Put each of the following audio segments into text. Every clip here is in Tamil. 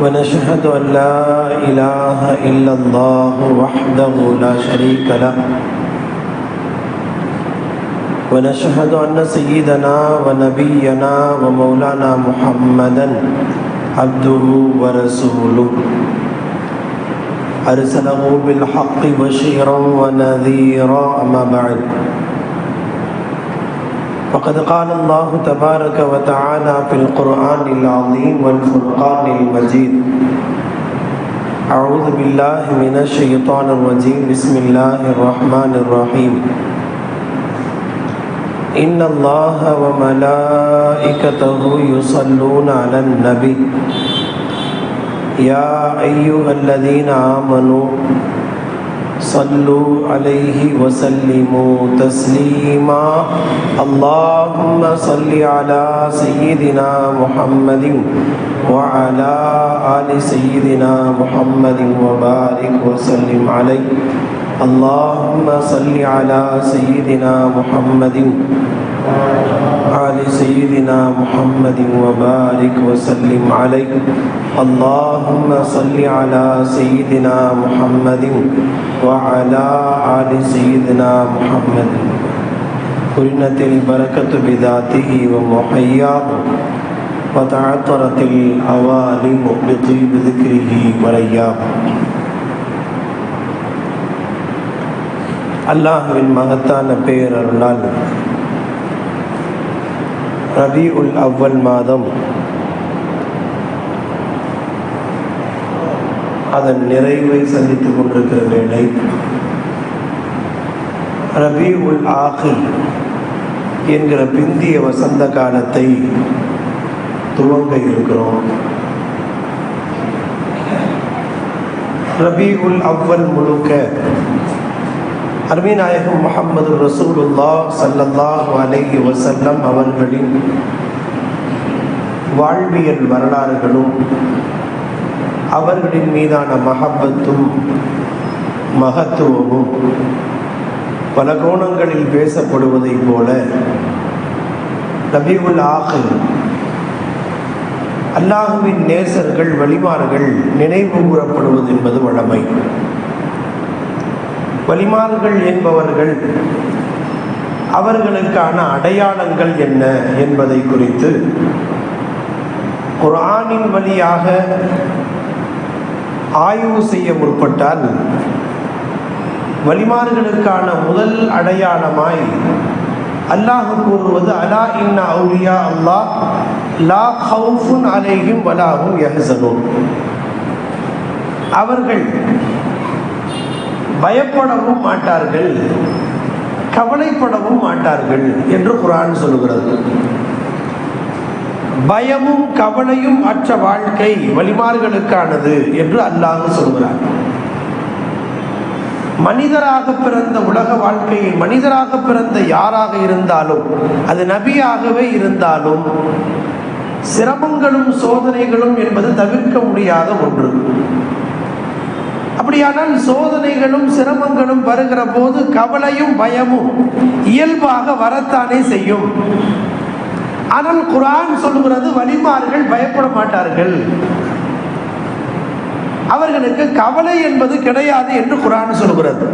ونشهد أن لا إله إلا الله وحده لا شريك له. ونشهد أن سيدنا ونبينا ومولانا محمدا عبده ورسوله. أرسله بالحق بشيرا ونذيرا أما بعد. فقد قال الله تبارك وتعالى في القرآن العظيم والفرقان المجيد. أعوذ بالله من الشيطان الرجيم. بسم الله الرحمن الرحيم. إن الله وملائكته يصلون على النبي. يا أيها الذين آمنوا صلوا عليه وسلموا تسليما. اللهم صل على سيدنا محمد وعلى آل سيدنا محمد وبارك وسلم عليه. اللهم صل على سيدنا محمد آل سيدنا محمد وبارك وسلم عليه. اللهم صل على سيدنا محمد وعلى آل سيدنا محمد قرنت البركة بذاته ومحياه وتعطرت الأوالم بطيب ذكره ورياه அல்லாஹுவின் மகத்தான பேரருளால் ரபி உல் அவ்வல் மாதம் அதன் நிறைவை சந்தித்துக் கொண்டிருக்கிற வேலை ரபி உல் ஆஹில் என்கிற பிந்திய வசந்த காலத்தை துவங்க இருக்கிறோம். ரபி உல் அவ்வல் முழுக்க அருமைநாயகம் முகமது ரசூலுல்லா சல்லல்லாஹ் அலைஹி வசல்லம் அவர்களின் வாழ்வியல் வரலாறுகளும் அவர்களின் மீதான மகப்பத்தும் மகத்துவமும் பல கோணங்களில் பேசப்படுவதைப் போல நபிவுல் ஆகு அல்லாஹுவின் நேசர்கள் வழிமார்கள் நினைவு கூறப்படுவது என்பது வழமை. வழிமார்கள் என்பவர்கள் அவர்களுக்கான அடையாளங்கள் என்ன என்பதை குறித்து குரானின் வழியாக ஆய்வு செய்ய முற்பட்டால் வலிமார்களுக்கான முதல் அடையாளமாய் அல்லாஹ் கூறுவது அலா இன்னா அவுலியா அல்லாஹ் லா ஹவுஃபுன் அலைஹிம் வலாஹும் யஹ்சனூன். அவர்கள் பயப்படவும் மாட்டார்கள் கவலைப்படவும் மாட்டார்கள் என்று குரான் சொல்லுகிறது பயமும் கவலையும் அற்ற வாழ்க்கை வழிமார்களுக்கானது என்று அல்லாஹ் சொல்கிறார் மனிதராக பிறந்த உலக வாழ்க்கையை மனிதராக பிறந்த யாராக இருந்தாலும் அது நபியாகவே இருந்தாலும் சிரமங்களும் சோதனைகளும் என்பது தவிர்க்க முடியாத ஒன்று. அப்படியானால் சோதனைகளும் சிரமங்களும் வருகிற போது கவலையும் பயமும் இயல்பாக வரத்தானே செய்யும். ஆனால் குரான் சொல்லுகிறது வலிமார்கள் பயப்பட மாட்டார்கள். அவர்களுக்கு கவலை என்பது கிடையாது என்று குரான் சொல்கிறது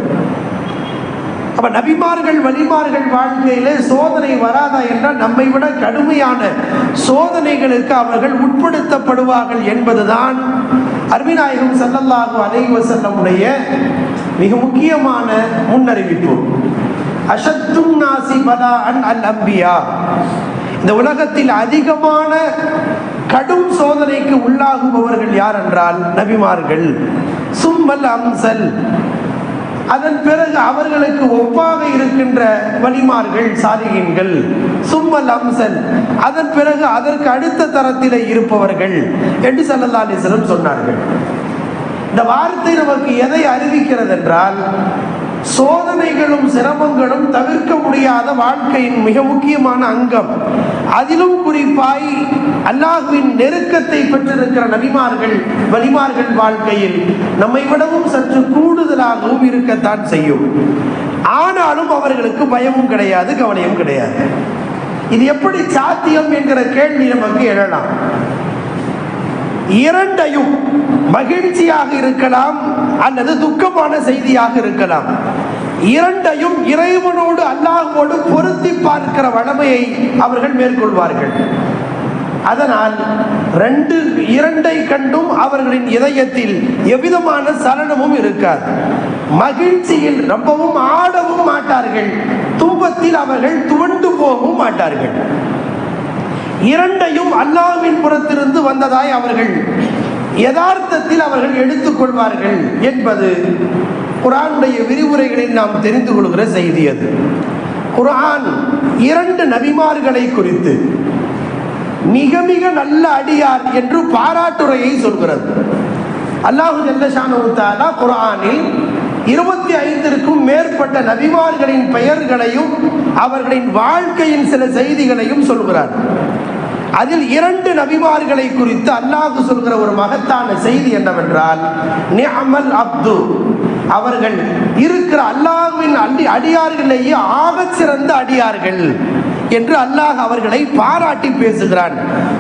அப்ப நபிமார்கள் வலிமார்கள் வாழ்க்கையிலே சோதனை வராதா என்றால் நம்மை விட கடுமையான சோதனைகளுக்கு அவர்கள் உட்படுத்தப்படுவார்கள் என்பதுதான் அருமிநாயகம் சல்லல்லாஹு அலைஹி வஸல்லமுடைய மிக முக்கியமான முன்னறிவிப்பு. அஷத்தும் நாசி பலா அன் அல் அம்பியா. இந்த உலகத்தில் அதிகமான கடும் சோதனைக்கு உள்ளாகுபவர்கள் யார் என்றால் நபிமார்கள். சும்மல் அம்சல். அதன் பிறகு அவர்களுக்கு ஒப்பாக இருக்கின்ற வலிமார்கள் சாதிகன்கள் சும்மல் அம்சல். அதன் பிறகு அதற்கு அடுத்த தரத்திலே இருப்பவர்கள் என்று சல்லல்லா அலிஸ்லம் சொன்னார்கள். இந்த வார்த்தை நமக்கு எதை அறிவிக்கிறது என்றால் சோதனைகளும் சிரமங்களும் தவிர்க்க முடியாத வாழ்க்கையின் மிக முக்கியமான அங்கம். அதிலும் குறிப்பாய் அல்லாஹுவின் நெருக்கத்தை பெற்றிருக்கிற நபிமார்கள் வலிமார்கள் வாழ்க்கையில் நம்மை விடவும் சற்று கூடுதலாகவும் இருக்கத்தான் செய்யும். ஆனாலும் அவர்களுக்கு பயமும் கிடையாது கவலையும் கிடையாது. இது எப்படி சாத்தியம் என்கிற கேள்வி நமக்கு எழலாம். இரண்டையும் மகிழ்ச்சியாக இருக்கலாம் அல்லது துக்கமான செய்தியாக இருக்கலாம். இரண்டையும் இறைவனோடு அல்லாஹோடு பொருத்தி பார்க்கிற வளமையை அவர்கள் மேற்கொள்வார்கள். அதனால் ரெண்டு இரண்டை கண்டும் அவர்களின் இதயத்தில் எவ்விதமான சலனமும் இருக்காது. மகிழ்ச்சியில் ரொம்பவும் ஆடவும் மாட்டார்கள். துன்பத்தில் அவர்கள் துவண்டு போகவும் மாட்டார்கள். இரண்டையும் அல்லாவின் புறத்திலிருந்து வந்ததாய் அவர்கள் யதார்த்தத்தில் அவர்கள் எடுத்துக்கொள்வார்கள் என்பது குரானுடைய விரிவுரைகளில் நாம் தெரிந்து கொள்கிற செய்தி அது. குரான் இரண்டு நபிமார்களை குறித்து மிக மிக நல்ல அடியார் என்று பாராட்டுரையை சொல்கிறது. அல்லாஹு ஜல்லஷானு குரானில் இருபத்தி ஐந்திற்கும் மேற்பட்ட நபிமார்களின் பெயர்களையும் அவர்களின் வாழ்க்கையின் சில செய்திகளையும் சொல்கிறார். அதில் இரண்டு நபிமார்களை குறித்து அல்லாஹ் சொல்கிற ஒரு மகத்தான செய்தி என்னவென்றால் நிஅமல் அப்து. அவர்கள் இருக்கிற அல்லாஹுவின் அடி அடியார்களேயே ஆகச் சிறந்த அடியார்கள் என்று அல்லாஹ் அவர்களை பாராட்டி பேசுகிறான்.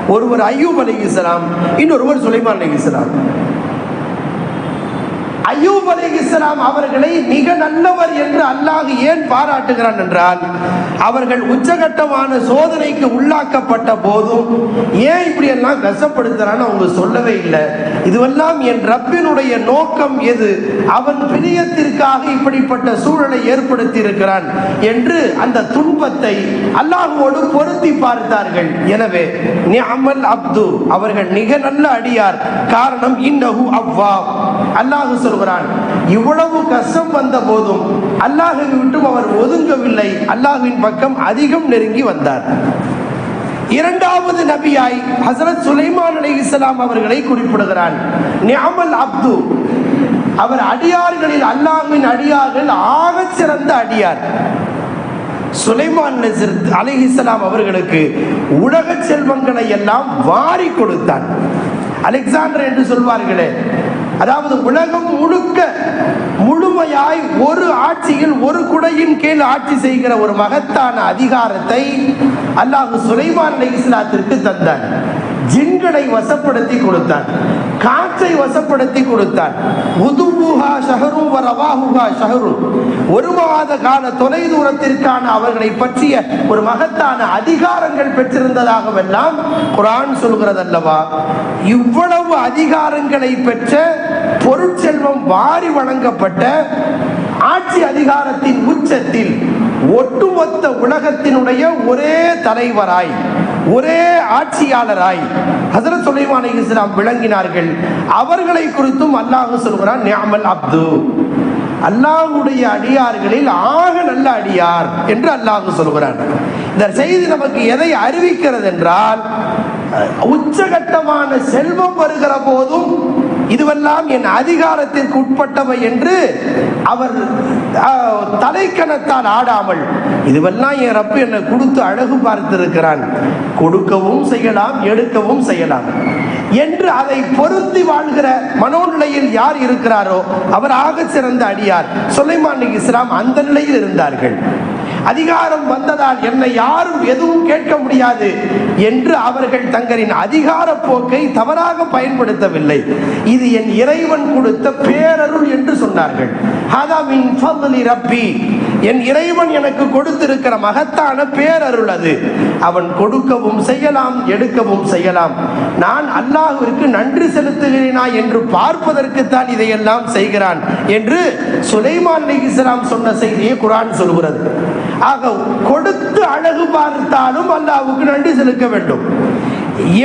ஒருவர் ஐயூப் அலி இஸ்லாம் இன்னொருவர் சுலைமான் அலி இஸ்லாம் ஐயூப் அலி இஸ்லாம் அவர்களை மிக நல்லவர் என்று அல்லாஹ் ஏன் பாராட்டுகிறான் என்றால் அவர்கள் உச்சகட்டமான சோதனைக்கு உள்ளாக்கப்பட்ட போதும் ஏன் இப்படி எல்லாம் கஷ்டப்படுத்துறான்னு அவங்க சொல்லவே இல்லை. இதுவெல்லாம் என் ரப்பினுடைய நோக்கம் எது? அவன் பிரியத்திற்காக இப்படிப்பட்ட சூழலை ஏற்படுத்தி இருக்கிறான் என்று அந்த துன்பத்தை அல்லாஹுவோடு பொருத்தி பார்த்தார்கள். எனவே நிஅமல் அப்து அவர்கள் மிக நல்ல அடியார். காரணம் இன்னஹு அவ்வா. அல்லாஹ் சொல்கிறான் இவ்வளவு கஷ்டம் வந்த போதும் அல்லாஹை விட்டும் அவர் ஒதுங்கவில்லை. அல்லாஹுவின் பக்கம் அதிகம் நெருங்கி வந்தார். இரண்டாவது நபியாய் ஹசரத் சுலைமான் அலி இஸ்லாம் அவர்களை குறிப்பிடுகிறான். நியாமல் அப்து. அவர் அடியார்களில் அல்லாஹ்வின் அடியார்கள் ஆக சிறந்த அடியார். சுலைமான் அலி இஸ்லாம் அவர்களுக்கு உலக செல்வங்களை எல்லாம் வாரி கொடுத்தான். அலெக்சாண்டர் என்று சொல்வார்களே அதாவது உலகம் முழுக்க முழுமையாய் ஒரு ஆட்சியில் ஒரு குடையின் கீழ் ஆட்சி செய்கிற ஒரு மகத்தான அதிகாரத்தை அல்லாஹு சுலைமான் இஸ்லாத்திற்கு தந்தார் ஜின்களை வசப்படுத்தி கொடுத்தான். காற்றை வசப்படுத்தி கொடுத்தான். உதுவுஹா ஷஹரும் வரவாஹுஹா ஷஹரு ஒரு மாத கால தொலை தூரத்திற்கான அவர்களை பற்றிய ஒரு மகத்தான அதிகாரங்கள் பெற்றிருந்ததாகவெல்லாம் குரான் சொல்கிறது அல்லவா இவ்வளவு அதிகாரங்களை பெற்ற பொருட்செல்வம் வாரி வழங்கப்பட்ட ஆட்சி அதிகாரத்தின் உச்சத்தில் ஒட்டுமொத்த உலகத்தினுடைய ஒரே தலைவராய் ஒரே ஆட்சியாளராய் ஹசரத் சுலைமான் இஸ்லாம் விளங்கினார்கள். அவர்களை குறித்தும் அல்லாஹ் சொல்கிறான் நியாமல் அப்து. அல்லாஹுடைய அடியார்களில் ஆக நல்ல அடியார் என்று அல்லாஹ் சொல்கிறான். இந்த செய்தி நமக்கு எதை அறிவிக்கிறது என்றால் உச்சகட்டமான செல்வம் வருகிற போதும் இதுவெல்லாம் என் அதிகாரத்திற்கு உட்பட்டவை என்று அவர் தலைக்கணத்தால் ஆடாமல் இதுவெல்லாம் என் ரப்பு என்னை கொடுத்து அழகு பார்த்திருக்கிறான். கொடுக்கவும் செய்யலாம் எடுக்கவும் செய்யலாம். என்று அதை பொருந்தி வாழ்கிற மனோநிலையில் யார் இருக்கிறாரோ அவர் ஆக சிறந்த அடியார். சுலைமான் இஸ்லாம் அந்த நிலையில் இருந்தார்கள். அதிகாரம் வந்ததால் என்னை யாரும் எதுவும் கேட்க முடியாது என்று அவர்கள் தங்களின் அதிகார போக்கை தவறாக பயன்படுத்தவில்லை. இது என் இறைவன் கொடுத்த பேரருள் என்று சொன்னார்கள். ரப்பி. என் இறைவன் எனக்கு கொடுத்திருக்கிற மகத்தான பேரருள் அது. அவன் கொடுக்கவும் செய்யலாம் எடுக்கவும் செய்யலாம். நான் அல்லாஹுவிற்கு நன்றி செலுத்துகிறேனா என்று பார்ப்பதற்குத்தான் இதையெல்லாம் செய்கிறான் என்று சுலைமான் இஸ்லாம் சொன்ன செய்தியை குரான் சொல்கிறது. ஆக கொடுத்து அழகு பார்த்தாலும் அல்லாவுக்கு நன்றி செலுத்த வேண்டும்.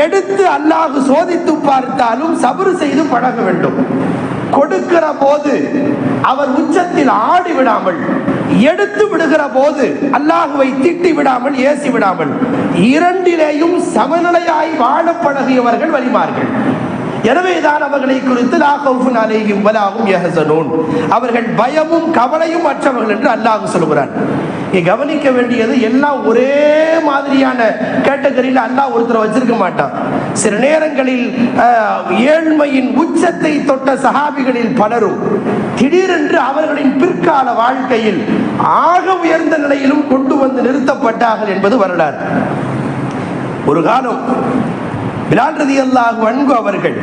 எடுத்து அல்லாஹ் சோதித்து பார்த்தாலும் சபறு செய்து பழக வேண்டும். கொடுக்கிற போது அவர் உச்சத்தில் ஆடி விடாமல் எடுத்து விடுகிற போது அல்லாஹுவை திட்டி விடாமல் ஏசி விடாமல் இரண்டிலேயும் சமநிலையாய் வாழ பழகியவர்கள் வலிமார்கள். எனவேதான் அவர்களை குறித்து லா கௌஃபுன் அலைஹிம் வலாஹும் அவர்கள் பயமும் கவலையும் அற்றவர்கள் என்று அல்லாஹ் சொல்கிறான் இங்க கவனிக்க வேண்டியது எல்லாம் ஒரே மாதிரியான கேட்டகரியில் அல்லாஹ் ஒருத்தரை வச்சிருக்க மாட்டான். சில நேரங்களில் அஹ், ஏழ்மையின் உச்சத்தை தொட்ட சகாபிகளில் பலரும் திடீரென்று அவர்களின் பிற்கால வாழ்க்கையில் ஆக உயர்ந்த நிலையிலும் கொண்டு வந்து நிறுத்தப்பட்டார்கள் என்பது வரலாறு. ஒரு காலம் பிலால் ரதியல்லாஹு அன்பு அவர்கள்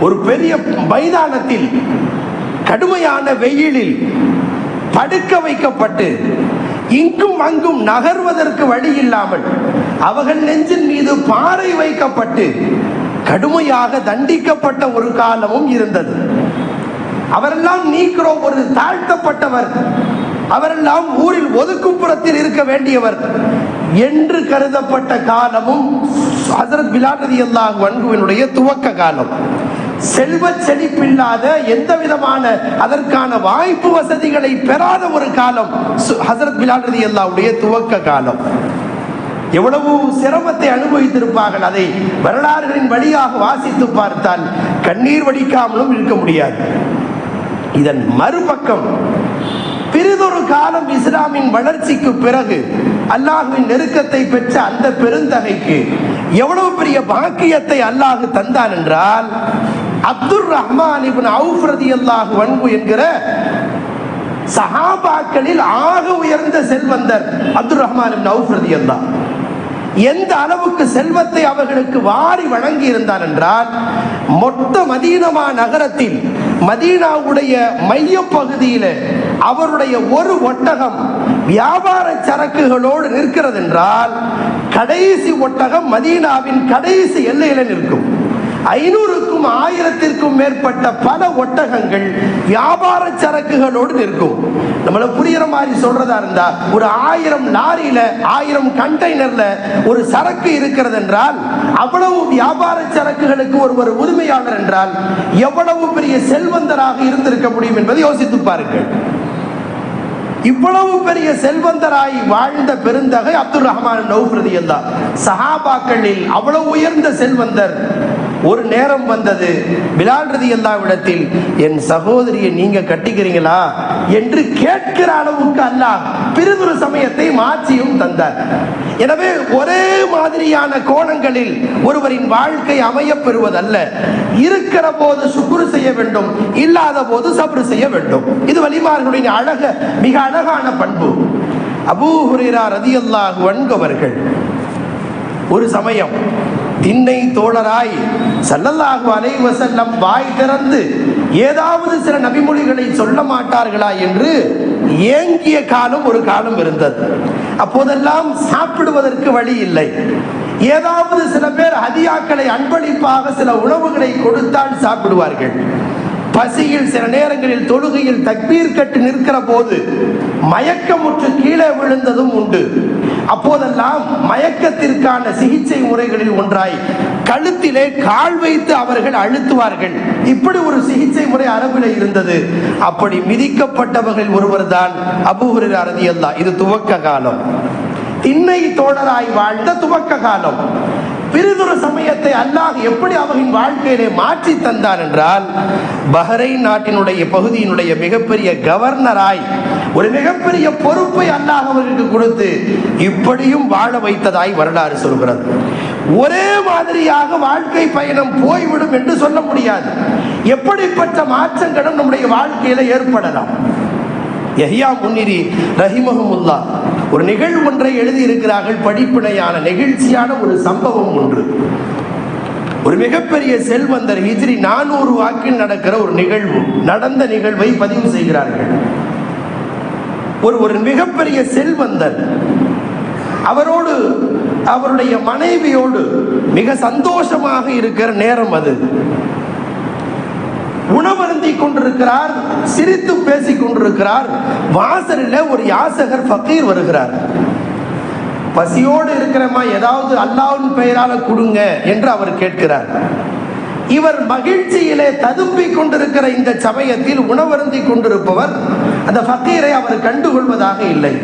ஒரு பெரிய மைதானத்தில் கடுமையான வெயிலில் படுக்க வைக்கப்பட்டு இங்கும் அங்கும் நகர்வதற்கு வழி இல்லாமல் அவர்கள் நெஞ்சின் மீது பாறை வைக்கப்பட்டு கடுமையாக தண்டிக்கப்பட்ட ஒரு காலமும் இருந்தது. அவரெல்லாம் நீக்கிறோ ஒரு தாழ்த்தப்பட்டவர். அவரெல்லாம் ஊரில் ஒதுக்குப்புறத்தில் இருக்க வேண்டியவர் என்று கருதப்பட்ட காலமும் ஹசரத் பிலால் ரலியல்லாஹு துவக்க காலம். செல்வ செழிப்பில்லாத எந்த விதமான அதற்கான வாய்ப்பு வசதிகளை பெறாத ஒரு காலம் சு- ஹசரத் பிலால் அல்லாவுடைய துவக்க காலம். எவ்வளவு சிரமத்தை அனுபவித்திருப்பார்கள் அதை வரலாறுகளின் வழியாக வாசித்து பார்த்தால் கண்ணீர் வடிக்காமலும் இருக்க முடியாது. இதன் மறுபக்கம் பிறிதொரு காலம் இஸ்லாமின் வளர்ச்சிக்கு பிறகு அல்லாஹுவின் நெருக்கத்தை பெற்ற அந்த பெருந்தகைக்கு எவ்வளவு பெரிய பாக்கியத்தை அல்லாஹு தந்தான் என்றால் அப்துல் ரஹ்மான் இவன் அவுஃப்ரதி அல்லாஹ் வன்பு என்கிற சஹாபாக்களில் ஆக உயர்ந்த செல்வந்தர் அப்துர் ரஹ்மான் இப்னு அவுஃப் எந்த அளவுக்கு செல்வத்தை அவர்களுக்கு வாரி வழங்கி இருந்தார் என்றால் மொத்த மதீனமா நகரத்தில் மதீனாவுடைய மைய பகுதியில அவருடைய ஒரு ஒட்டகம் வியாபார சரக்குகளோடு நிற்கிறது என்றால் கடைசி ஒட்டகம் மதீனாவின் கடைசி எல்லையில நிற்கும். ஐநூறுக்கும் ஆயிரத்திற்கும் மேற்பட்ட பல ஒட்டகங்கள் வியாபார சரக்குகளோடு நிற்கும். நம்மள புரியுற மாதிரி சொல்றதா இருந்தா ஒரு ஆயிரம் லாரியில ஆயிரம் கண்டெய்னர்ல ஒரு சரக்கு இருக்கிறது என்றால் அவ்வளவு வியாபார சரக்குகளுக்கு ஒருவர் உரிமையாளர் என்றால் எவ்வளவு பெரிய செல்வந்தராக இருந்திருக்க முடியும் என்பதை யோசித்து பாருங்கள். இவ்வளவு பெரிய செல்வந்தராய் வாழ்ந்த பெருந்தகை அப்துல் ரஹ்மான் நௌஃப்ரதி எல்லாம் சஹாபாக்களில் அவ்வளவு உயர்ந்த செல்வந்தர் ஒரு நேரம் வந்தது. விளாடுறது எல்லா இடத்தில் என் சகோதரியை நீங்க கட்டிக்கிறீங்களா? என்று கேட்கிற அளவுக்கு அல்லாஹ் பிறதொரு சமயத்தை மாற்றியும் தந்தார். எனவே ஒரே மாதிரியான கோணங்களில் ஒருவரின் வாழ்க்கை அமைய பெறுவதல்ல இருக்கிற போது சுக்குரு செய்ய வேண்டும் இல்லாத போது சப்ரு செய்ய வேண்டும். இது வலிமார்களுடைய அழக மிக அழகான பண்பு. அபூ ஹுரைரா ரதியல்லாஹு அன்கவர்கள் ஒரு சமயம் திண்ணை தோழராய் சல்லல்லாஹு அலைவசல்லம் வாய் திறந்து ஏதாவது சில நபிமொழிகளை சொல்ல மாட்டார்களா என்று ஏங்கிய காலம் ஒரு காலம் இருந்தது. அப்போதெல்லாம் சாப்பிடுவதற்கு வழி இல்லை. ஏதாவது சில பேர் ஹதியாக்களை அன்பளிப்பாக சில உணவுகளை கொடுத்தால் சாப்பிடுவார்கள். பசியில் சில நேரங்களில் தொழுகையில் தக்பீர் கட்டு நிற்கிற போது மயக்கமுற்று கீழே விழுந்ததும் உண்டு. அப்போதெல்லாம் மயக்கத்திற்கான சிகிச்சை முறைகளில் ஒன்றாய் கழுத்திலே கால் வைத்து அவர்கள் அழுத்துவார்கள். இப்படி ஒரு சிகிச்சை முறை அரபில் இருந்தது. அப்படி மிதிக்கப்பட்டவர்கள் ஒருவர் தான் அபூஹுரர் அரதி இது துவக்க காலம். திண்ணை தோழராய் வாழ்ந்த துவக்க காலம். பிறிதொரு சமயத்தை அல்லாஹ் எப்படி அவரின் வாழ்க்கையிலே மாற்றி தந்தார் என்றால் பஹ்ரைன் நாட்டினுடைய பகுதியினுடைய மிகப்பெரிய கவர்னராய் ஒரு மிகப்பெரிய பொறுப்பை அல்லாஹ் அவர்களுக்கு கொடுத்து இப்படியும் வாழ வைத்ததாய் வரலாறு சொல்கிறது. ஒரே மாதிரியாக வாழ்க்கை பயணம் போய்விடும் என்று சொல்ல முடியாது. எப்படிப்பட்ட மாற்றங்களும் நம்முடைய வாழ்க்கையில ஏற்படலாம். யஹ்யா முன்னிரி ரஹிமஹமுல்லா. ஒரு நிகழ்வு ஒன்றை எழுதியிருக்கிறார்கள் படிப்பினையான நெகிழ்ச்சியான ஒரு சம்பவம் ஒன்று. ஒரு மிகப்பெரிய செல்வந்தர் ஹிஜ்ரி நானூறு வாக்கில் நடக்கிற ஒரு நிகழ்வு நடந்த நிகழ்வை பதிவு செய்கிறார்கள். ஒரு ஒரு மிகப்பெரிய செல்வந்தர் அவரோடு அவருடைய மனைவியோடு மிக சந்தோஷமாக இருக்கிற நேரம் அது. உணவருந்தி கொண்டிருக்கிறார் சிரித்து பேசிக் கொண்டிருக்கிறார். வாசலில் ஒரு யாசகர் ஃபக்கீர் வருகிறார். பசியோடு இருக்கிறமா ஏதாவது அல்லாவின் பெயரால கொடுங்க என்று அவர் கேட்கிறார். இவர் மகிழ்ச்சியிலே ததும்பிக் கொண்டிருக்கிற இந்த சமயத்தில் உணவருந்தி கொண்டிருப்பவர் அந்த ஃபக்கீரை அவர் கண்டுகொள்வதாக இல்லை.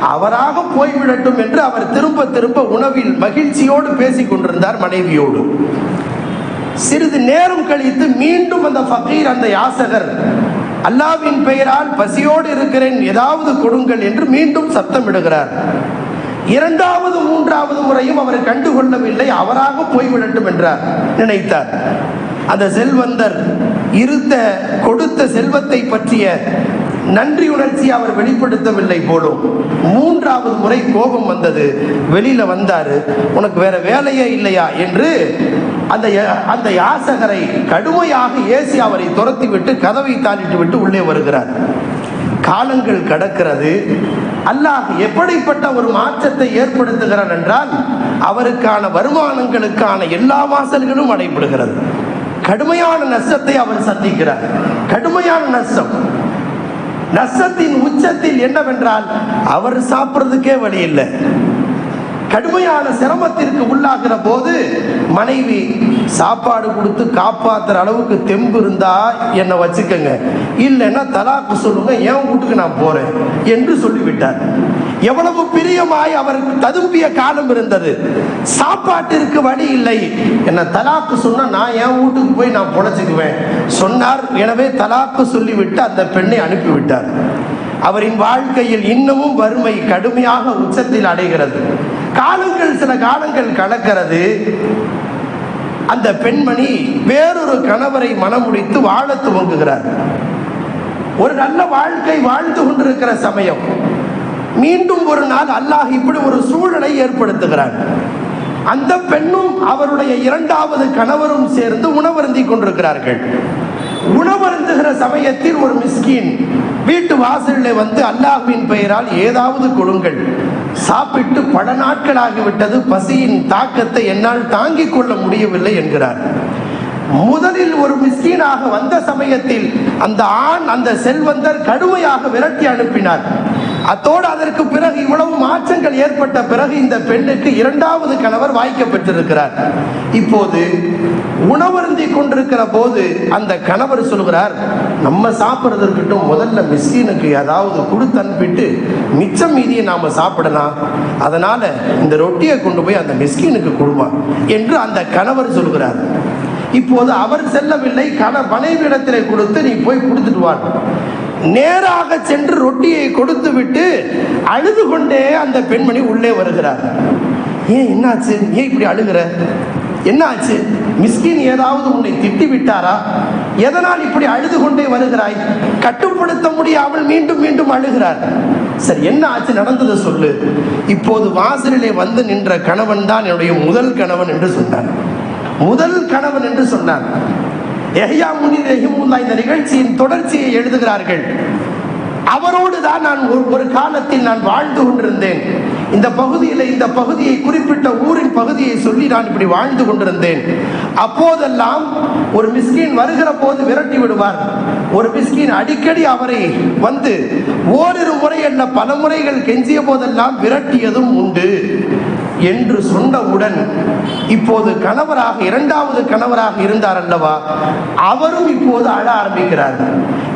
அவராக போய்விடட்டும் என்று அவர் திரும்ப திரும்ப உணவில் மகிழ்ச்சியோடு பேசிக் கொண்டிருந்தார் மனைவியோடு. சிறிது நேரம் கழித்து மீண்டும் அந்த ஃபகீர் அந்த யாசகர் அல்லாவின் பெயரால் பசியோடு இருக்கிறேன் ஏதாவது கொடுங்கள் என்று மீண்டும் சத்தமிடுகிறார். இரண்டாவது மூன்றாவது முறையும் அவர் கண்டுகொள்ளவில்லை அவராக போய்விடட்டும் என்றார் நினைத்தார். அந்த செல்வந்தர் இருத்த கொடுத்த செல்வத்தை பற்றிய நன்றி உணர்ச்சி அவர் வெளிப்படுத்தவில்லை போலும் மூன்றாவது முறை கோபம் வந்தது வெளியில வந்தாரு உனக்கு வேற வேலையே இல்லையா? என்று அந்த அந்த யாசகரை கடுமையாக ஏசி அவரை துரத்தி விட்டு கதவை தாளிட்டு விட்டு உள்ளே வருகிறார். காலங்கள் கடக்கிறது. அல்லாஹ் எப்படிப்பட்ட ஒரு மாற்றத்தை ஏற்படுத்துகிறான் என்றால் அவருக்கான வருமானங்களுக்கான எல்லா வாசல்களும் அடைபடுகிறது. கடுமையான நஷ்டத்தை அவர் சந்திக்கிறார். கடுமையான நஷ்டம். நஷ்டத்தின் உச்சத்தில் என்னவென்றால் அவர் சாப்பிட்றதுக்கே வழி இல்லை. கடுமையான சிரமத்திற்கு உள்ளாகிற போது மனைவி சாப்பாடு கொடுத்து காப்பாத்துற அளவுக்கு தெம்பு இருந்தா என்னை வச்சுக்கங்க. இல்லைன்னா தலாக்கு சொல்லுங்க என் வீட்டுக்கு நான் போறேன் என்று சொல்லிவிட்டார். எவ்வளவு பிரியமாய் அவருக்கு ததும்பிய காலம் இருந்தது. சாப்பாட்டிற்கு வழி இல்லை. என்ன தலாக்கு சொன்னா நான் என் வீட்டுக்கு போய் நான் பொழைச்சிக்குவேன் சொன்னார். எனவே தலாக்கு சொல்லிவிட்டு அந்த பெண்ணை அனுப்பிவிட்டார். அவரின் வாழ்க்கையில் இன்னமும் வறுமை கடுமையாக உச்சத்தில் அடைகிறது. காலங்கள் சில காலங்கள் கலக்கிறது. அந்த பெண்மணி வேறொரு கணவரை மனமுடித்து வாழ துவங்குகிறார். ஒரு நல்ல வாழ்க்கை வாழ்ந்து கொண்டிருக்கிற சமயம். மீண்டும் ஒரு நாள் அல்லாஹ் இப்படி ஒரு சூழலை ஏற்படுத்துகிறான். அந்த பெண்ணும் அவருடைய இரண்டாவது கணவரும் சேர்ந்து உணவருந்தி கொண்டிருக்கிறார்கள். உணவருந்துகிற சமயத்தில் ஒரு மிஸ்கின் வீட்டு வாசலில் வந்து அல்லாஹ்வின் பெயரால் ஏதாவது கொடுங்கள். சாப்பிட்டு பல நாட்கள் ஆகிவிட்டது பசியின் தாக்கத்தை என்னால் தாங்கிக் கொள்ள முடியவில்லை என்கிறார். முதலில் ஒரு மிஸ்கீனாக வந்த சமயத்தில் அந்த ஆண் அந்த செல்வந்தர் கடுமையாக விரட்டி அனுப்பினார். அத்தோடு அதற்கு பிறகு இவ்வளவு மாற்றங்கள் ஏற்பட்ட பிறகு இந்த பெண்ணுக்கு இரண்டாவது கணவர் வாய்க்கப்பட்டிருக்கிறார் இப்போது உணவருந்தி கொண்டிருக்கிற போது அந்த கணவர் சொல்கிறார் நம்ம சாப்பிட்றது இருக்கட்டும் முதல்ல மிஸ்கீனுக்கு ஏதாவது கொடுத்து அனுப்பிட்டு மிச்சம் மீதியை நாம் சாப்பிடலாம். அதனால் இந்த ரொட்டியை கொண்டு போய் அந்த மிஸ்கீனுக்கு கொடுமா என்று அந்த கணவர் சொல்கிறார். இப்போது அவர் செல்லவில்லை கண மனைவியிடத்திலே கொடுத்து நீ போய் கொடுத்துட்டு வா. நேராக சென்று ரொட்டியை கொடுத்து விட்டு அழுது கொண்டே அந்த பெண்மணி உள்ளே வருகிறார். ஏன் என்னாச்சு? ஏன் இப்படி அழுகிற? என்னாச்சு? மிஸ்கின் ஏதாவது உன்னை திட்டி விட்டாரா? எதனால் இப்படி அழுது கொண்டே வருகிறாய்? கட்டுப்படுத்த முடியாமல் மீண்டும் மீண்டும் அழுகிறார். சரி என்ன ஆச்சு? நடந்ததை சொல்லு. இப்போது வாசலிலே வந்து நின்ற கணவன் தான் என்னுடைய முதல் கணவன் என்று சொன்னார். முதல் கணவன் என்று சொன்னார்? எஹ்யா முனிர் ரஹிமுல்லா இந்த நிகழ்ச்சியின் தொடர்ச்சியை எழுதுகிறார்கள். அவரோடு தான் நான் ஒரு- ஒரு காலத்தில் நான் வாழ்ந்து கொண்டிருந்தேன். இந்த பகுதியில் இந்த பகுதியை குறிப்பிட்ட ஊரின் பகுதியை சொல்லி நான் இப்படி வாழ்ந்து கொண்டிருந்தேன். அப்போதெல்லாம் ஒரு மிஸ்கின் வருகிற போது விரட்டி விடுவார். ஒரு மிஸ்கின் அடிக்கடி அவரை வந்து ஓரிரு முறை என்ன பல முறைகள் கெஞ்சிய போதெல்லாம் விரட்டியதும் உண்டு. என்று சொன்னவுடன் இப்போது கணவராக இரண்டாவது கணவராக இருந்தார் அல்லவா? அவரும் இப்போது அழ ஆரம்பிக்கிறார்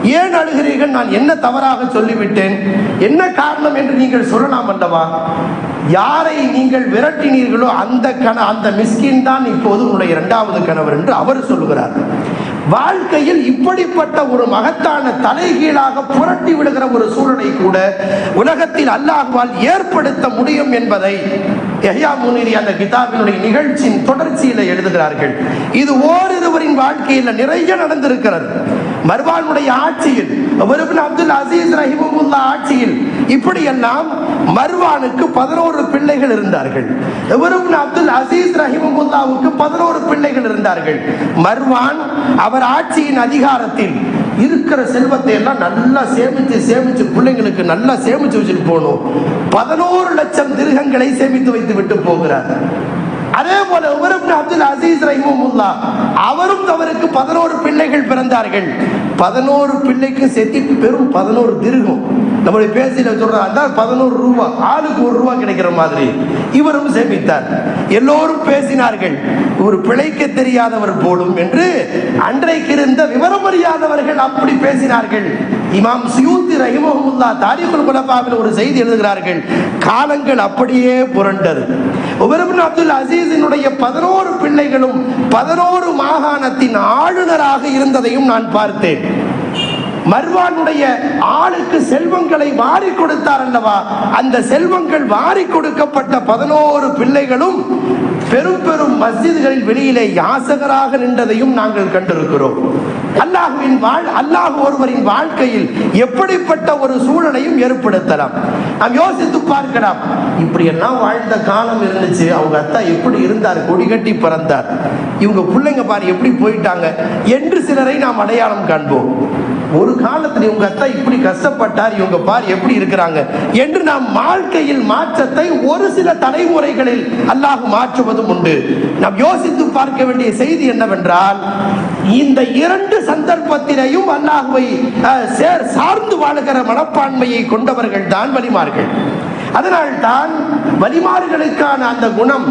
ஏன் அழுகிறீர்கள்? நான் என்ன தவறாக சொல்லிவிட்டேன்? என்ன காரணம் என்று நீங்கள் சொல்லலாம் அல்லவா? யாரை நீங்கள் விரட்டினீர்களோ அந்த கண அந்த மிஸ்கின் தான் இப்போது உன்னுடைய இரண்டாவது கணவர் என்று அவர் சொல்லுகிறார். வாழ்க்கையில் இப்படிப்பட்ட ஒரு மகத்தான தலைகீழாக புரட்டி விடுகிற ஒரு சூழலை கூட உலகத்தில் அல்லாஹ்வால் ஏற்படுத்த முடியும் என்பதை எஹ்யா முனிரி அந்த கிதாபினுடைய நிகழ்ச்சியின் தொடர்ச்சியில் எழுதுகிறார்கள். இது ஓரிருவரின் வாழ்க்கையில் நிறைய நடந்திருக்கிறது. மர்வானுடைய ஆட்சியில் அப்துல் அசீஸ் ரஹிமுல்லா ஆட்சியில் இப்படியெல்லாம் மர்வானுக்கு பதினோரு பிள்ளைகள் இருந்தார்கள். இவரும் அப்துல் அசீஸ் ரஹிமுல்லாவுக்கு பதினோரு பிள்ளைகள் இருந்தார்கள். மர்வான் அவர் ஆட்சியின் அதிகாரத்தில் இருக்கிற செல்வத்தை எல்லாம் நல்லா சேமித்து சேமிச்சு பிள்ளைங்களுக்கு நல்லா சேமிச்சு வச்சுட்டு போகணும். பதினோரு லட்சம் திருகங்களை சேமித்து வைத்து விட்டு போகிறார். அதே போல உமர் அப்துல் அசீஸ் ரஹிமுல்லா அவரும் அவருக்கு பதினோரு பிள்ளைகள் பிறந்தார்கள். பதினோரு பிள்ளைக்கு சேர்த்து பெரும் பதினோரு திருகம். நம்மளுடைய பேசியில் சொல்றா அதான் பதினோரு ரூபா ஆளுக்கு ஒரு ரூபா கிடைக்கிற மாதிரி. இவரும் சேமித்தார். எல்லோரும் பேசினார்கள் இவர் பிழைக்க தெரியாதவர் போலும் என்று அன்றைக்கு இருந்த விவரம் அறியாதவர்கள் அப்படி பேசினார்கள். இமாம் சியூத்தி ரஹிமஹமுல்லா தாரிகுல் குலபாவில் ஒரு செய்தி எழுதுகிறார்கள் காலங்கள் அப்படியே புரண்டது. உபரபின் அப்துல் அசீஸினுடைய பதினோரு பிள்ளைகளும் பதினோரு மாகாணத்தின் ஆளுநராக இருந்ததையும் நான் பார்த்தேன். மர்வானுடைய ஆளுக்கு செல்வங்களை வாரி கொடுத்தார் அல்லவா? அந்த செல்வங்கள் வாரி கொடுக்கப்பட்ட பதினோரு பிள்ளைகளும் பெரும் பெரும் மஸ்ஜிதுகளின் வெளியிலே யாசகராக நின்றதையும் நாங்கள் கண்டிருக்கிறோம். அல்லாஹுவின் வாழ் அல்லாஹ் ஒருவரின் வாழ்க்கையில் எப்படிப்பட்ட ஒரு சூழலையும் ஏற்படுத்தலாம். நாம் யோசித்து பார்க்கலாம். இப்படி எல்லாம் வாழ்ந்த காலம் இருந்துச்சு. அவங்க அத்தா எப்படி இருந்தார்? கொடி கட்டி பிறந்தார். இவங்க பிள்ளைங்க பாரு எப்படி போயிட்டாங்க? என்று சிலரை நாம் அடையாளம் காண்போம். ஒரு காலத்தில் இவங்க அத்தா இப்படி கஷ்டப்பட்டார் இவங்க பார் எப்படி இருக்கிறாங்க? என்று நாம் வாழ்க்கையில் மாற்றத்தை ஒரு சில தலைமுறைகளில் அல்லாஹ் மாற்றுவதும் உண்டு. நாம் யோசித்து பார்க்க வேண்டிய செய்தி என்னவென்றால் இந்த இரண்டு சந்தர்ப்பத்திலையும் அல்லாஹுவை சார்ந்து வாழுகிற மனப்பான்மையை கொண்டவர்கள் தான் வலிமார்கள். அதனால் தான் வலிமார்களுக்கான அந்த குணம்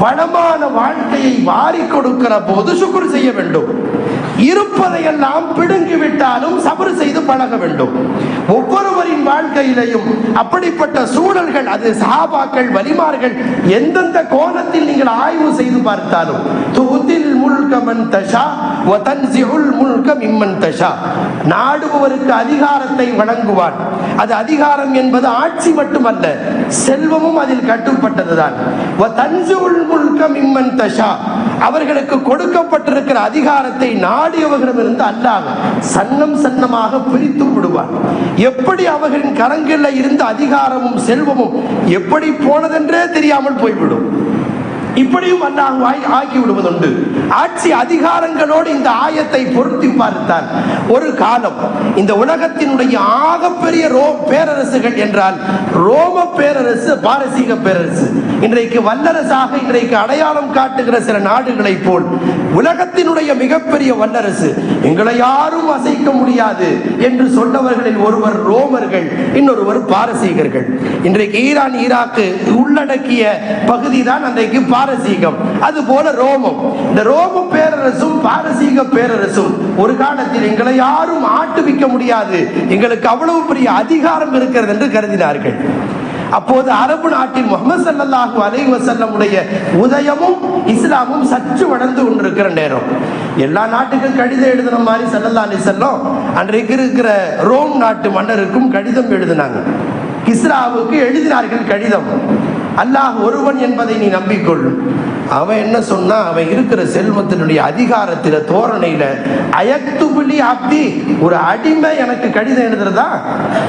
வளமான வாழ்க்கையை வாரி கொடுக்கிற போது சுக்குர் செய்ய வேண்டும். இருப்பதையெல்லாம் பிடுங்கி விட்டாலும் சபறு செய்து பழக வேண்டும். ஒவ்வொருவரின் வாழ்க்கையிலையும் அப்படிப்பட்ட சூழல்கள் அது சாபாக்கள் வலிமார்கள் எந்தெந்த கோணத்தில் நீங்கள் ஆய்வு செய்து பார்த்தாலும் தொகுதில் முழுக்கமன் தஷா வ தன்சிஉல் முல்க தஷா. நாடுபவருக்கு அதிகாரத்தை வழங்குவான். அது அதிகாரம் என்பது ஆட்சி மட்டுமல்ல செல்வமும் அதில் கட்டுப்பட்டதுதான். வ தன்சிஉல் முல்க தஷா அவர்களுக்கு கொடுக்கப்பட்டிருக்கிற அதிகாரத்தை நாடியவர்களிடமிருந்து அல்லாஹ் சன்னம் சன்னமாக பிரித்து விடுவான். எப்படி அவர்களின் கரங்களில் இருந்த அதிகாரமும் செல்வமும் எப்படி போனதென்றே தெரியாமல் போய்விடும். இப்படியும் அல்லாஹ் ஆக்கி விடுவதுண்டு. ஆட்சி அதிகாரங்களோடு இந்த ஆயத்தை பொருத்தி பார்த்தால் ஒரு காலம் இந்த உலகத்தினுடைய ஆகப்பெரிய ரோம் பேரரசுகள் என்றால் ரோம பேரரசு பாரசீக பேரரசு. இன்றைக்கு வல்லரசாக இன்றைக்கு அடையாளம் காட்டுகிற சில நாடுகளைப் போல் உலகத்தினுடைய மிகப்பெரிய வல்லரசு எங்களை யாரும் அசைக்க முடியாது என்று சொன்னவர்களில் ஒருவர் ரோமர்கள் இன்னொருவர் பாரசீகர்கள். இன்றைக்கு ஈரான் ஈராக்கு உள்ளடக்கிய பகுதி தான் அன்றைக்கு பாரசீகம். அது போல ரோமம். இந்த ரோம பேரரசும் பாரசீக பேரரசும் ஒரு காலத்தில் எங்களை யாரும் ஆட்டுவிக்க முடியாது. எங்களுக்கு அவ்வளவு பெரிய அதிகாரம் இருக்கிறது என்று கருதினார்கள். அப்போது அரபு நாட்டில் முகமது சல்லாஹூ அலை வசல்லமுடைய உதயமும் இஸ்லாமும் சற்று வளர்ந்து கொண்டிருக்கிற நேரம். எல்லா நாட்டுக்கும் கடிதம் எழுதுன மாதிரி சல்லல்லா அலி செல்லம் அன்றைக்கு இருக்கிற ரோம் நாட்டு மன்னருக்கும் கடிதம் எழுதினாங்க. கிஸ்ராவுக்கு எழுதினார்கள் கடிதம். அல்லாஹ் ஒருவன் என்பதை நீ நம்பிக்கொள். அவன் என்ன சொன்னா அவன் இருக்கிற செல்வத்தினுடைய அதிகாரத்தில தோரணையில அயக்துபுலி ஆப்தி ஒரு அடிமை எனக்கு கடிதம் எழுதுறதா?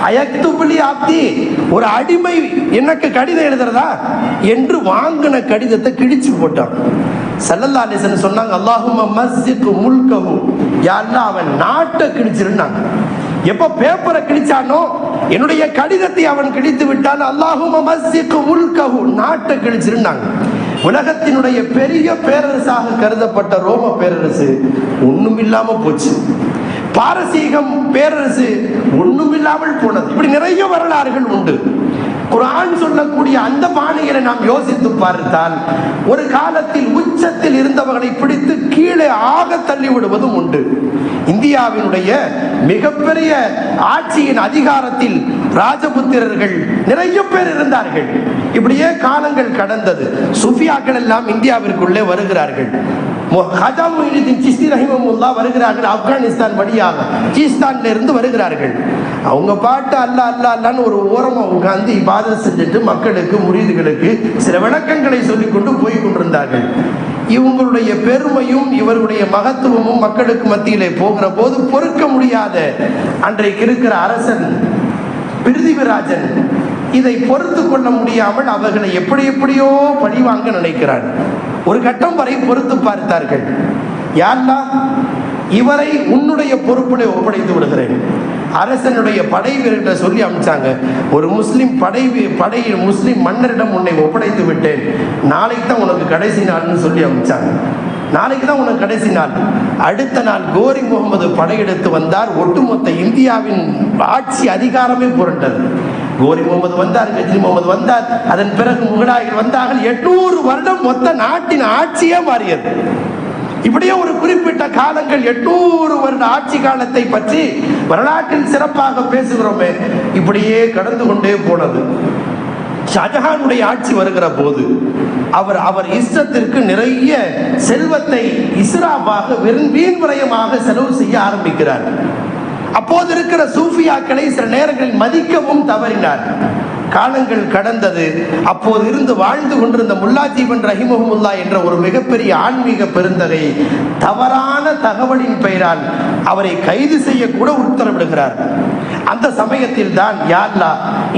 அயக்துபுலி ஆப்தி ஒரு அடிமை எனக்கு கடிதம் எழுதுறதா? என்று வாங்கின கடிதத்தை கிழிச்சு போட்டான். சல்லல்லா அலிசன் சொன்னாங்க அல்லாஹும் மஸ்ஜித் முல்கஹு. யா அவன் நாட்டை கிழிச்சிருந்தாங்க. எப்ப பேப்பரை கிழிச்சானோ என்னுடைய கடிதத்தை அவன் கிழித்து விட்டான். அல்லாஹும மஸ்ஜிக்கு முல்கஹு. நாட்டை கிழிச்சிருந்தாங்க. உலகத்தினுடைய பெரிய பேரரசாக கருதப்பட்ட ரோம பேரரசு ஒன்றும் இல்லாமல் போச்சு. பாரசீகம் பேரரசு ஒன்றும் இல்லாமல் போனது. இப்படி நிறைய வரலாறுகள் உண்டு. குரான் சொல்லக்கூடிய அந்த பாணிகளை நாம் யோசித்து பார்த்தால் ஒரு காலத்தில் அறிந்தவர்களை பிடித்து கீழே ஆக தள்ளி விடுவதும் உண்டு. இந்தியாவினுடைய மிகப்பெரிய ஆட்சியின் அதிகாரத்தில் ராஜபுத்திரர்கள் நிறைய பேர் இருந்தார்கள். இப்படியே காலங்கள் கடந்தது. சுஃபியாக்கள் எல்லாம் இந்தியாவிற்குள்ளே வருகிறார்கள். வருகிறார்கள் ஆப்கானிஸ்தான் வழியாக. சீஸ்தான்ல இருந்து வருகிறார்கள். அவங்க பாட்டு அல்ல அல்ல அல்லான்னு ஒரு ஓரமா உட்கார்ந்து இபாதத் செஞ்சுட்டு மக்களுக்கு முறிதுகளுக்கு சில விளக்கங்களை சொல்லிக் கொண்டு போய் கொண்டிருந்தார்கள். இவங்களுடைய பெருமையும் இவருடைய மகத்துவமும் மக்களுக்கு மத்தியிலே போகிற போது பொறுக்க முடியாத அன்றைக்கு இருக்கிற அரசன் பிருத்திவிராஜன் இதை பொறுத்து கொள்ள முடியாமல் அவர்களை எப்படி எப்படியோ பழிவாங்க நினைக்கிறான். ஒரு கட்டம் வரை பொறுத்து பார்த்தார்கள். யாருலா? இவரை உன்னுடைய பொறுப்பினை ஒப்படைத்து விடுகிறேன். அரசனுடைய படை வீரர்கிட்ட சொல்லி அனுப்பிச்சாங்க. ஒரு முஸ்லீம் படை வீ- முஸ்லீம் மன்னரிடம் உன்னை ஒப்படைத்து விட்டேன். நாளைக்கு தான் உனக்கு கடைசி நாள்னு சொல்லி அமைச்சாங்க நாளைக்கு தான் உனக்கு கடைசி நாள். அடுத்த நாள் கோரி முகமது படையெடுத்து வந்தார். ஒட்டுமொத்த இந்தியாவின் ஆட்சி அதிகாரமே புரண்டது. கோரி முகமது வந்தார் கஜ்ரி முகமது வந்தார். அதன் பிறகு முகலாயர்கள் வந்தார்கள். எட்நூறு வருடம் மொத்த நாட்டின் ஆட்சியே மாறியது. இப்படியே ஒரு குறிப்பிட்ட காலங்கள் எட்நூறு வருட ஆட்சி காலத்தை பற்றி வரலாற்றில் சிறப்பாக பேசுகிறோமே. இப்படியே கடந்து கொண்டே போனது. ஷாஜஹானுடைய ஆட்சி வருகிற போது அவர் அவர் இஷ்டத்திற்கு நிறைய செல்வத்தை இஸ்ராபாக வெறும் வீண் விரயமாக செலவு செய்ய ஆரம்பிக்கிறார். அப்போது இருக்கிற சூஃபியாக்களை சில நேரங்களில் மதிக்கவும் தவறினார். காலங்கள் கடந்தது அப்போது இருந்து வாழ்ந்து கொண்டிருந்த முல்லாஜீவன் ரஹிமஹமுல்லா என்ற ஒரு மிகப்பெரிய ஆன்மீக பெருந்தகை தவறான தகவலின் பெயரால் அவரை கைது செய்யக்கூட உத்தரவிடுகிறார். அந்த சமயத்தில் தான் யார்லா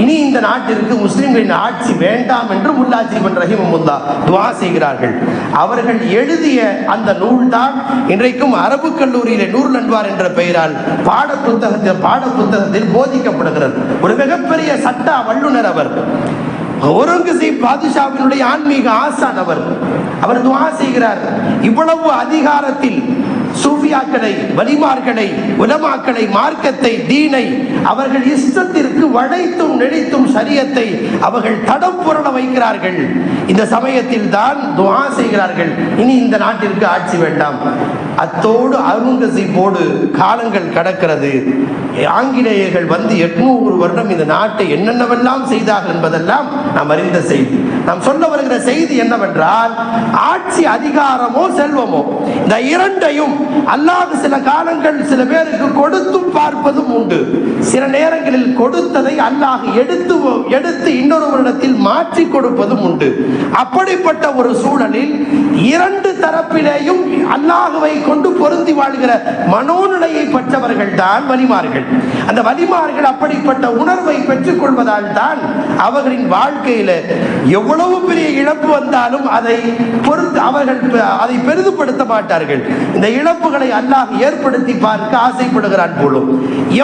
இனி இந்த நாட்டிற்கு முஸ்லிம்களின் ஆட்சி வேண்டாம் என்று முல்லாஜீவன் ரஹிமமுல்லா துவா செய்கிறார்கள். அவர்கள் எழுதிய அந்த நூல் தான் இன்றைக்கும் அரபு கல்லூரியில் நூல் நன்வார் என்ற பெயரால் பாட புத்தகத்தில் பாட புத்தகத்தில் போதிக்கப்படுகிறது. ஒரு மிகப்பெரிய சட்ட வல்லுநர் அவர் ஒருங்கசீப் பாதுஷாவினுடைய ஆன்மீக ஆசான் அவர் அவர் துவா செய்கிறார். இவ்வளவு அதிகாரத்தில் சூஃபியாக்களை வலிமார்களை உலமாக்களை மார்க்கத்தை தீனை அவர்கள் இஷ்டத்திற்கு வளைத்தும் நினைத்தும் சரியத்தை அவர்கள் தடம் புரள வைக்கிறார்கள். இந்த சமயத்தில் தான் துவா செய்கிறார்கள். இனி இந்த நாட்டிற்கு ஆட்சி வேண்டாம். அத்தோடு அருங்கசீப்போடு காலங்கள் கடக்கிறது. ஆங்கிலேயர்கள் வந்து எட்நூறு வருடம் இந்த நாட்டை என்னென்னவெல்லாம் செய்தார்கள் என்பதெல்லாம் நாம் அறிந்த செய்தி. நாம் சொல்ல வருகிற செய்தி என்னவென்றால் ஆட்சி அதிகாரமோ செல்வமோ இந்த இரண்டையும் அல்ல அல்லாஹ் சில காலங்கள் சில பேருக்கு கொடுத்தும் பார்ப்பதும் உண்டு. சில நேரங்களில் கொடுத்ததை அல்லாஹ் எடுத்து எடுத்து இன்னொருவரிடத்தில் மாற்றி கொடுப்பதும் உண்டு. அப்படிப்பட்ட ஒரு சூழலில் இரண்டு தரப்பிலேயும் அல்லாஹுவை கொண்டு பொருந்தி வாழ்கிற மனோநிலையை பெற்றவர்கள் தான் வலிமார்கள். அந்த வலிமார்கள் அப்படிப்பட்ட உணர்வை பெற்றுக் கொள்வதால் தான் அவர்களின் வாழ்க்கையில எவ்வளவு பெரிய இழப்பு வந்தாலும் அதை பொறுத்து அவர்கள் அதை பெரிதுபடுத்த மாட்டார்கள். இந்த இழப்புகளை அல்லாஹ் ஏற்படுத்தி பார்க்க ஆசைப்படுகிறான் போலும்.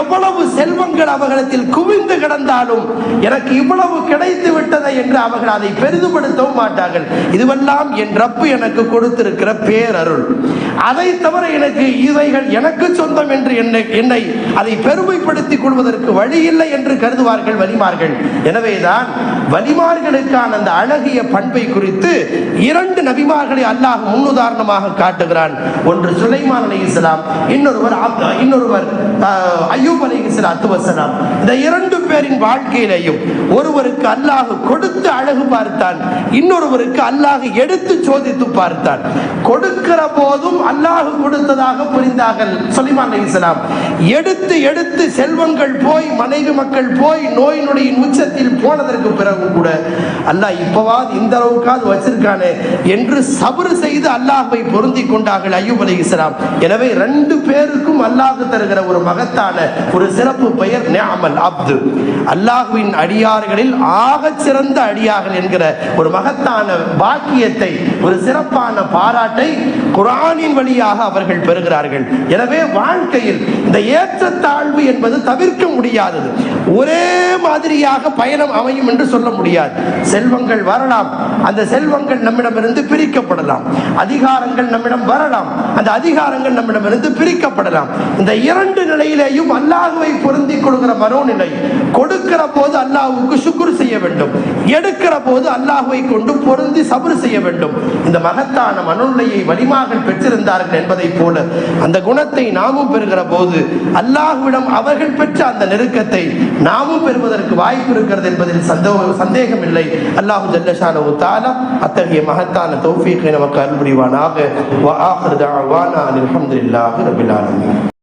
எவ்வளவு செல்வங்கள் அவர்களிடத்தில் குவிந்து கிடந்தாலும் எனக்கு இவ்வளவு கிடைத்து விட்டதை என்று அவர்கள் அதை பெரிதுபடுத்தவும் மாட்டார்கள். இதுவெல்லாம் என் ரப்பு எனக்கு கொடுத்திருக்கிற பேரருள். அதை தவிர எனக்கு இவைகள் எனக்கு சொந்தம் என்று என்னை என்னை அதை பெருமைப்படுத்திக் கொள்வதற்கு வழி இல்லை என்று கருதுவார்கள் வலிமார்கள். எனவேதான் வலிமார்களுக்கான அந்த அழகிய பண்பை குறித்து இரண்டு நபிமார்களை அல்லாஹ் முன்னுதாரணமாக காட்டுகிறான். ஒன்று சுலைமான் அலி இஸ்லாம் இன்னொருவர் இன்னொருவர் ஐயூப் அய்யூப் அலி இஸ்லாத்து வசலாம் இந்த இரண்டு பேரின் வாழ்க்கையிலையும் ஒருவருக்கு அல்லாஹ் கொடுத்து அழகு பார்த்தான் இன்னொருவருக்கு அல்லாஹ் எடுத்து சோதித்து பார்த்தான். கொடுக்கிற போதும் அல்லாஹ் கொடுத்ததாக புரிந்தார்கள் சொலிமான் அலி இஸ்லாம் எடுத்து எடுத்து செல்வங்கள் போய் மனைவி மக்கள் போய் நோய் நொடியின் உச்சத்தில் போனதற்கு பிறகு கூட அல்லாஹ் இப்பவாது இந்த அளவுக்காவது வச்சிருக்கானே என்று சபறு செய்து அல்லாஹை பொருந்தி கொண்டார்கள் ஐயூப் அலி இஸ்லாம் எனவே ரெண்டு பேருக்கும் அல்லாஹ் தருகிற ஒரு மகத்தான ஒரு சிறப்பு பெயர் நியாமல் அப்து. அல்லாஹுவின் அடியார்களில் ஆக சிறந்த அடியார்கள் என்கிற ஒரு மகத்தான பாக்கியத்தை ஒரு சிறப்பான பாராட்டை குரானின் வழியாக அவர்கள் பெறுகிறார்கள். எனவே வாழ்க்கையில் இந்த ஏற்றத்தாழ்வு என்பது தவிர்க்க முடியாதது. ஒரே மாதிரியாக பயணம் அமையும் என்று சொல்ல முடியாது. செல்வங்கள் வரலாம். அந்த செல்வங்கள் நம்மிடமிருந்து பிரிக்கப்படலாம். அதிகாரங்கள் நம்மிடம் வரலாம். அந்த அதிகாரங்கள் நம்மிடமிருந்து பிரிக்கப்படலாம். இந்த இரண்டு நிலையிலேயும் அல்லாஹுவை பொருந்திக் கொள்கிற மனோநிலை கொடுக்கிற போது அல்லாஹுக்கு சுக்குர் செய்ய வேண்டும். எடுக்கிற போது அல்லாஹுவை கொண்டு பொருந்தி சபர் செய்ய வேண்டும். இந்த மகத்தான மனோநிலையை வலிமார்கள் பெற்றிருந்தார்கள் என்பதைப் போல அந்த குணத்தை நாமும் பெறுகிற போது அல்லாஹுவிடம் அவர்கள் பெற்ற அந்த நெருக்கத்தை நாமும் பெறுவதற்கு வாய்ப்பு இருக்கிறது என்பதில் சந்தோ- சந்தேகம் இல்லை அல்லாஹு ஜல்லஷான தாலா அத்தகைய மகத்தான தௌஃபீக்கை நமக்கு அன்புரிவானாக புரிவானாக. ரபிலான